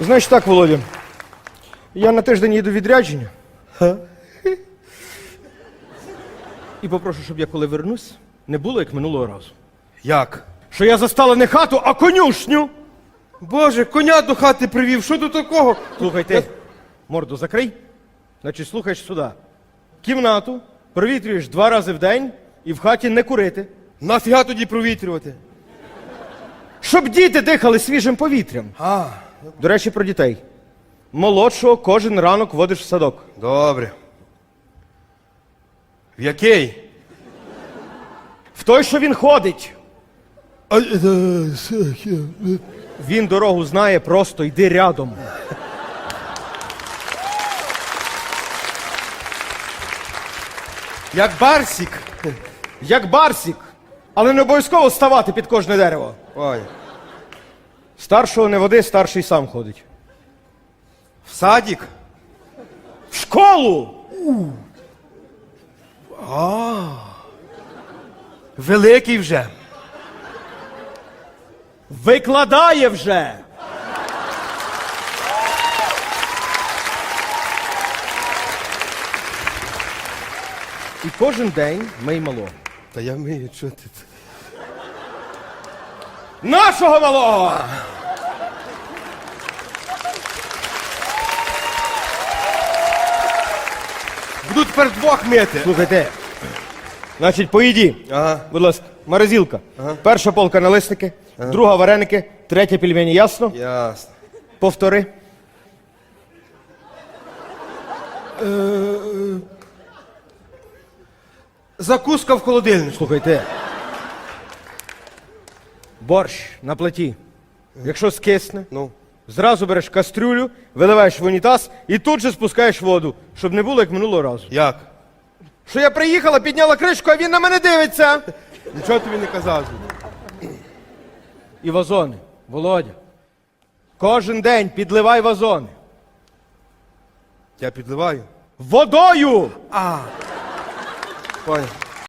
Значить так, Володя. Я на тиждень їду відрядження. І попрошу, щоб я коли вернусь, не було як минулого разу. Як? Що я застала не хату, а конюшню. Боже, коня до хати привів, що тут такого? Слухайте, морду закрий. Значить, слухаєш сюди. Кімнату провітрюєш два рази в день і в хаті не курити. Нафіга тоді провітрювати? Щоб діти дихали свіжим повітрям. А, До речі, про дітей. Молодшого кожен ранок водиш в садок. добре. В який? В той, що він ходить. А, е, е, Він дорогу знає, просто йди рядом. Як барсік. Як барсік, але не обов'язково ставати під кожне дерево. Ой. Старшого не води, старший сам ходить. В садік? В школу! Великий вже. Викладає вже! І кожен день мий малого. Та я вмію, що ти. Нашого малого! Тепер двох мити. Слухайте. Значить, поїді. Ага. Будь ласка, морозилка. Перша полка налисники, друга вареники, третя пельмені, ясно? Ясно. Повтори. Закуска в холодильнику. Слухайте. Борщ на плиті. Якщо скисне, Ну. Зразу береш кастрюлю, виливаєш в унітаз і тут же спускаєш воду, щоб не було як минулого разу. Як? Що я приїхала, підняла кришку, а він на мене дивиться. Нічого тобі не казав. І вазони. Володя. Кожен день підливай вазони. Я підливаю. Водою! Понял.